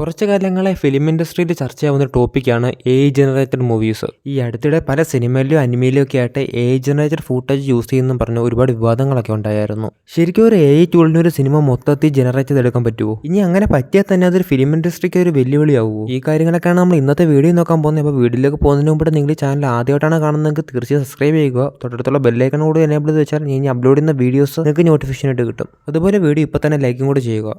കുറച്ച് കാലങ്ങളെ ഫിലിം ഇൻഡസ്ട്രിയിൽ ചർച്ചയാവുന്ന ടോപ്പിക്കാണ് എ ജനറേറ്റഡ് മൂവീസ് ഈ അടുത്തിടെ പല സിനിമയിലും അനിമയിലും ഒക്കെ ആയിട്ട് എ ജനറേറ്റഡ് ഫുട്ടേജ് യൂസ് ചെയ്യുന്നു പറഞ്ഞ് ഒരുപാട് വിവാദങ്ങളൊക്കെ ഉണ്ടായിരുന്നു. ശരിക്കും ഒരു എ ടൂളിന് ഒരു സിനിമ മൊത്തത്തിൽ ജനറേറ്റ് ചെയ്തെടുക്കാൻ പറ്റുമോ ഇനി അങ്ങനെ പറ്റിയാൽ തന്നെ അതൊരു ഫിലിം ഇൻഡസ്ട്രിക്ക് ഒരു വെല്ലുവിളിയാവുമോ ഈ കാര്യങ്ങളൊക്കെയാണ് നമ്മൾ ഇന്നത്തെ വീഡിയോ നോക്കാൻ പോകുന്നത്. അപ്പോൾ വീഡിയോയിലേക്ക് പോകുന്നതിന് മുമ്പ് നിങ്ങൾ ചാനൽ ആദ്യമായിട്ടാണ് കാണുന്നതെങ്കിൽ തീർച്ചയായും സബ്സ്ക്രൈബ് ചെയ്യുക. തൊട്ടടുത്തുള്ള ബെല്ലൈക്കൺ കൂടി എനേബിൾ ചെയ്ത് വെച്ചാൽ ഞാൻ അപ്ലോഡ് ചെയ്യുന്ന വീഡിയോസ് നിങ്ങൾക്ക് നോട്ടിഫിക്കേഷൻ ആയിട്ട് കിട്ടും. അതുപോലെ വീഡിയോ ഇപ്പോൾ തന്നെ ലൈക്കും കൂടി ചെയ്യുക.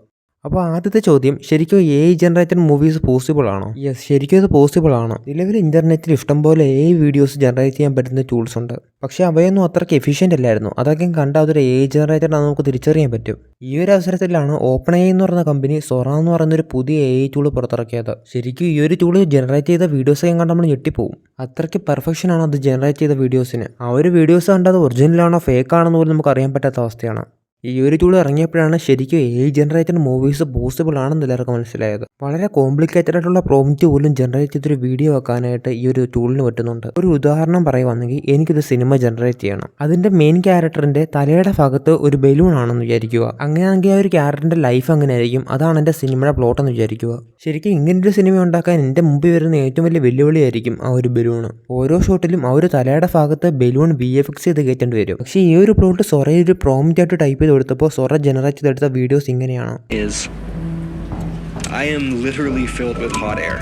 അപ്പോൾ ആദ്യത്തെ ചോദ്യം ശരിക്കും A I generated movies possible ആണോ? യെസ് ശരിക്കും ഇത് പോസിബിൾ ആണ്. നിലവിൽ ഇന്റർനെറ്റിൽ ഇഷ്ടംപോലെ എ ഐ വീഡിയോസ് ജനറേറ്റ് ചെയ്യാൻ പറ്റുന്ന ടൂൾസ് ഉണ്ട്. പക്ഷേ അവയൊന്നും അത്രയ്ക്ക് എഫിഷ്യന്റ് അല്ലായിരുന്നു. അതൊക്കെ കണ്ട അതൊരു എ ഐ ജനറേറ്റഡ് ആണെന്ന് നമുക്ക് തിരിച്ചറിയാൻ പറ്റും. ഈ ഒരു അവസരത്തിലാണ് ഓപ്പൺ എ എന്ന് പറയുന്ന കമ്പനി സൊറ എന്ന് പറയുന്ന ഒരു പുതിയ എ ഐ ടൂൾ പുറത്തിറക്കിയത്. ശരിക്കും ഈ ഒരു ടൂൾ ജനറേറ്റ് ചെയ്ത വീഡിയോസൊക്കെ കണ്ട് നമ്മൾ ഞെട്ടിപ്പോവും. അത്രയ്ക്ക് പെർഫെക്ഷൻ ആണ് അത് ജനറേറ്റ് ചെയ്ത വീഡിയോസിന് ആ ഒരു വീഡിയോസ് കണ്ടത് ഒറിജിനലാണോ ഫേക്ക് ആണെന്ന് പോലും നമുക്ക് അറിയാൻ പറ്റാത്ത അവസ്ഥയാണ്. ഈ ഒരു ടൂൾ ഇറങ്ങിയപ്പോഴാണ് ശരിക്കും എ ജനറേറ്റഡ് മൂവീസ് പോസിബിൾ ആണെന്ന് എല്ലാവർക്കും മനസ്സിലായത്. വളരെ കോംപ്ലിക്കേറ്റഡ് ആയിട്ടുള്ള പ്രോംപ്റ്റ് പോലും ജനറേറ്റ് ചെയ്തൊരു വീഡിയോ വെക്കാനായിട്ട് ഈ ഒരു ടൂളിന് പറ്റുന്നുണ്ട്. ഒരു ഉദാഹരണം പറയുവാണെങ്കിൽ എനിക്കൊരു സിനിമ ജനറേറ്റ് ചെയ്യണം. അതിന്റെ മെയിൻ ക്യാരക്ടറിന്റെ തലയുടെ ഭാഗത്ത് ഒരു ബലൂൺ ആണെന്ന് വിചാരിക്കുക. അങ്ങനെയാണെങ്കിൽ ആ ഒരു ക്യാരക്ടറിന്റെ ലൈഫ് അങ്ങനെ ആയിരിക്കും അതാണ് എന്റെ സിനിമയുടെ പ്ലോട്ട് എന്ന് വിചാരിക്കുക. ശരിക്കും ഇങ്ങനെ ഒരു സിനിമ ഉണ്ടാക്കാൻ എന്റെ മുമ്പിൽ വരുന്ന ഏറ്റവും വലിയ വെല്ലുവിളിയായിരിക്കും ആ ഒരു ബലൂൺ ഓരോ ഷോട്ടിലും ആ ഒരു തലയുടെ ഭാഗത്ത് ബലൂൺ വി എഫ് എക്സ് ചെയ്ത് കയറ്റേണ്ടി വരും. പക്ഷേ ഈ ഒരു പ്ലോട്ട് സൊറേ ഒരു പ്രോംപ്റ്റ് ആയിട്ട് ടൈപ്പ് ചെയ്ത് കൊടുത്തപ്പോൾ സൊറ ജനറേറ്റ് ചെയ്തെടുത്ത വീഡിയോസ് ഇങ്ങനെയാണ് is I am literally filled with hot air.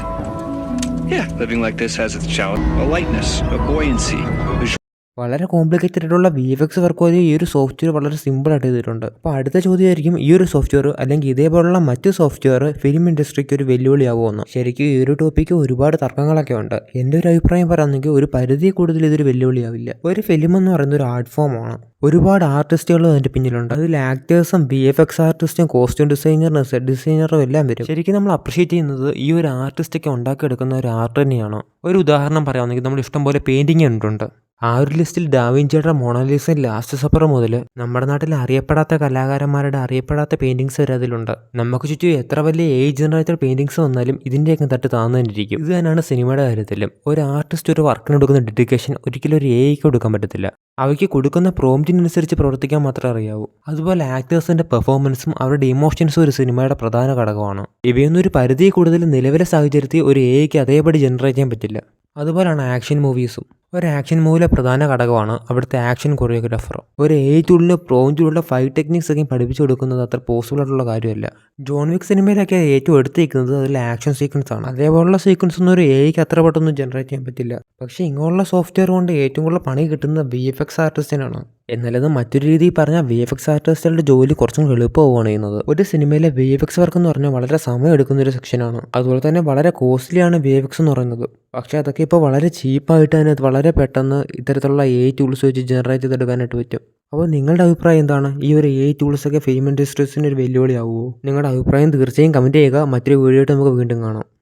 Yeah, living like this has its challenge, a lightness, a buoyancy, a visual വളരെ കോംപ്ലിക്കേറ്റഡ് ആയിട്ടുള്ള വി എഫ് എക്സ് വർക്ക് ഈ ഒരു സോഫ്റ്റ്വെയർ വളരെ സിമ്പിൾ ആയിട്ട് ചെയ്തിട്ടുണ്ട്. അപ്പോൾ അടുത്ത ചോദ്യമായിരിക്കും ഈ ഒരു സോഫ്റ്റ്വെയർ അല്ലെങ്കിൽ ഇതേപോലുള്ള മറ്റ് സോഫ്റ്റ്വെയർ ഫിലിം ഇൻഡസ്ട്രിക്ക് ഒരു വെല്ലുവിളിയാവുമെന്ന് ശരിക്കും ഈ ഒരു ടോപ്പിക്ക് ഒരുപാട് തർക്കങ്ങളൊക്കെ ഉണ്ട്. എന്റെ ഒരു അഭിപ്രായം പറയുന്നെങ്കിൽ ഒരു പരിധി കൂടുതൽ ഇതൊരു വെല്ലുവിളിയാവില്ല. ഒരു ഫിലിം എന്ന് പറയുന്ന ഒരു ആർട്ട് ഫോമാണ് ഒരുപാട് ആർട്ടിസ്റ്റുകൾ അതിന്റെ പിന്നിലുണ്ട്. അതിൽ ആക്ടേഴ്സും ബി എഫ് എക്സ് ആർട്ടിസ്റ്റും കോസ്റ്റ്യൂം ഡിസൈനറും സെറ്റ് ഡിസൈനറും എല്ലാം വരും. ശരിക്കും നമ്മൾ അപ്രീഷിയേറ്റ് ചെയ്യുന്നത് ഈ ഒരു ആർട്ടിസ്റ്റൊക്കെ ഉണ്ടാക്കിയെടുക്കുന്ന ഒരു ആർട്ട് തന്നെയാണ്. ഒരു ഉദാഹരണം പറയുകയാണെങ്കിൽ നമ്മൾ ഇഷ്ടംപോലെ പെയിന്റിങ് കണ്ടിട്ടുണ്ട്. ആ ഒരു ലിസ്റ്റിൽ ഡാവിഞ്ചിയുടെ മൊണാലിസ ലാസ്റ്റ് സപ്പർ മുതൽ നമ്മുടെ നാട്ടിൽ അറിയപ്പെടാത്ത കലാകാരന്മാരുടെ അറിയപ്പെടാത്ത പെയിന്റിങ്സ് വരെ അതിലുണ്ട്. നമുക്ക് ചുറ്റും എത്ര വലിയ ഏജ് ജനറേറ്റർ പെയിന്റിങ്സ് വന്നാലും ഇതിന്റെയൊക്കെ തട്ട് താന്നുതന്നിരിക്കും ഇത് തന്നെയാണ് സിനിമയുടെ കാര്യത്തിലും. ഒരു ആർട്ടിസ്റ്റ് ഒരു വർക്കിന് കൊടുക്കുന്ന ഡെഡിക്കേഷൻ ഒരിക്കലും ഒരു എ കൊടുക്കാൻ പറ്റത്തില്ല. അവയ്ക്ക് കൊടുക്കുന്ന പ്രോംറ്റിനനുസരിച്ച് പ്രവർത്തിക്കാൻ മാത്രമേ അറിയാവൂ. അതുപോലെ ആക്ടേഴ്സിന്റെ പെർഫോമൻസും അവരുടെ ഇമോഷൻസും ഒരു സിനിമയുടെ പ്രധാന ഘടകമാണ്. ഇവയൊന്നും ഒരു പരിധി കൂടുതൽ നിലവിലെ സാഹചര്യത്തിൽ ഒരു എ അതേപടി ജനറേറ്റ് ചെയ്യാൻ പറ്റില്ല. അതുപോലെയാണ് ആക്ഷൻ മൂവീസും ഒരു ആക്ഷൻ മൂവിലെ പ്രധാന ഘടകമാണ് അവിടുത്തെ ആക്ഷൻ കൊറിയോഗ്രാഫർ ഒരു ഏജ് ഉള്ളിൽ പ്രോഞ്ചുള്ള ഫൈറ്റ് ടെക്നിക്സ് ഒക്കെ പഠിപ്പിച്ചു കൊടുക്കുന്നത് അത്ര പോസിബിൾ ആയിട്ടുള്ള കാര്യമല്ല. ജോൺ വിക് സിനിമയിലൊക്കെ ഏറ്റവും എടുത്തിരിക്കുന്നത് അതിൽ ആക്ഷൻ സീക്വൻസ് ആണ്. അതേപോലുള്ള സീക്വൻസ് ഒന്നും ഒരു എയ്ക്ക് അത്ര പെട്ടെന്ന് ജനറേറ്റ് ചെയ്യാൻ പറ്റില്ല. പക്ഷേ ഇങ്ങോട്ടുള്ള സോഫ്റ്റ്വെയർ കൊണ്ട് ഏറ്റവും കൂടുതൽ പണി കിട്ടുന്ന വി എഫ് എക്സ് ആർട്ടിസ്റ്റിനാണ് എന്നാലത് മറ്റൊരു രീതിയിൽ പറഞ്ഞാൽ വി എഫ് എക്സ് ആർട്ടിസ്റ്റുകളുടെ ജോലി കുറച്ചും കൂടി എളുപ്പമാവുകയാണ് ചെയ്യുന്നത്. ഒരു സിനിമയിലെ വി എഫ് എക്സ് വർക്ക് എന്ന് പറഞ്ഞാൽ വളരെ സമയം എടുക്കുന്ന ഒരു സെക്ഷനാണ് അതുപോലെ തന്നെ വളരെ കോസ്റ്റ്ലിയാണ് വി എഫ് എക്സ് എന്ന് പറയുന്നത്. പക്ഷേ അതൊക്കെ ഇപ്പോൾ വളരെ ചീപ്പായിട്ട് തന്നെ വളരെ പെട്ടെന്ന് ഇത്തരത്തിലുള്ള എ ടൂൾസ് വെച്ച് ജനറേറ്റ് ചെയ്തെടുക്കാനായിട്ട് പറ്റും. അപ്പോൾ നിങ്ങളുടെ അഭിപ്രായം എന്താണ്? ഈ ഒരു എ ടൂൾസൊക്കെ ഫിലിം ഇൻഡസ്ട്രീസിന് ഒരു വെല്ലുവിളിയാവുമോ? നിങ്ങളുടെ അഭിപ്രായം തീർച്ചയായും കമന്റ് ചെയ്യുക. മറ്റൊരു വീഡിയോ ആയിട്ട് നമുക്ക് വീണ്ടും കാണാം.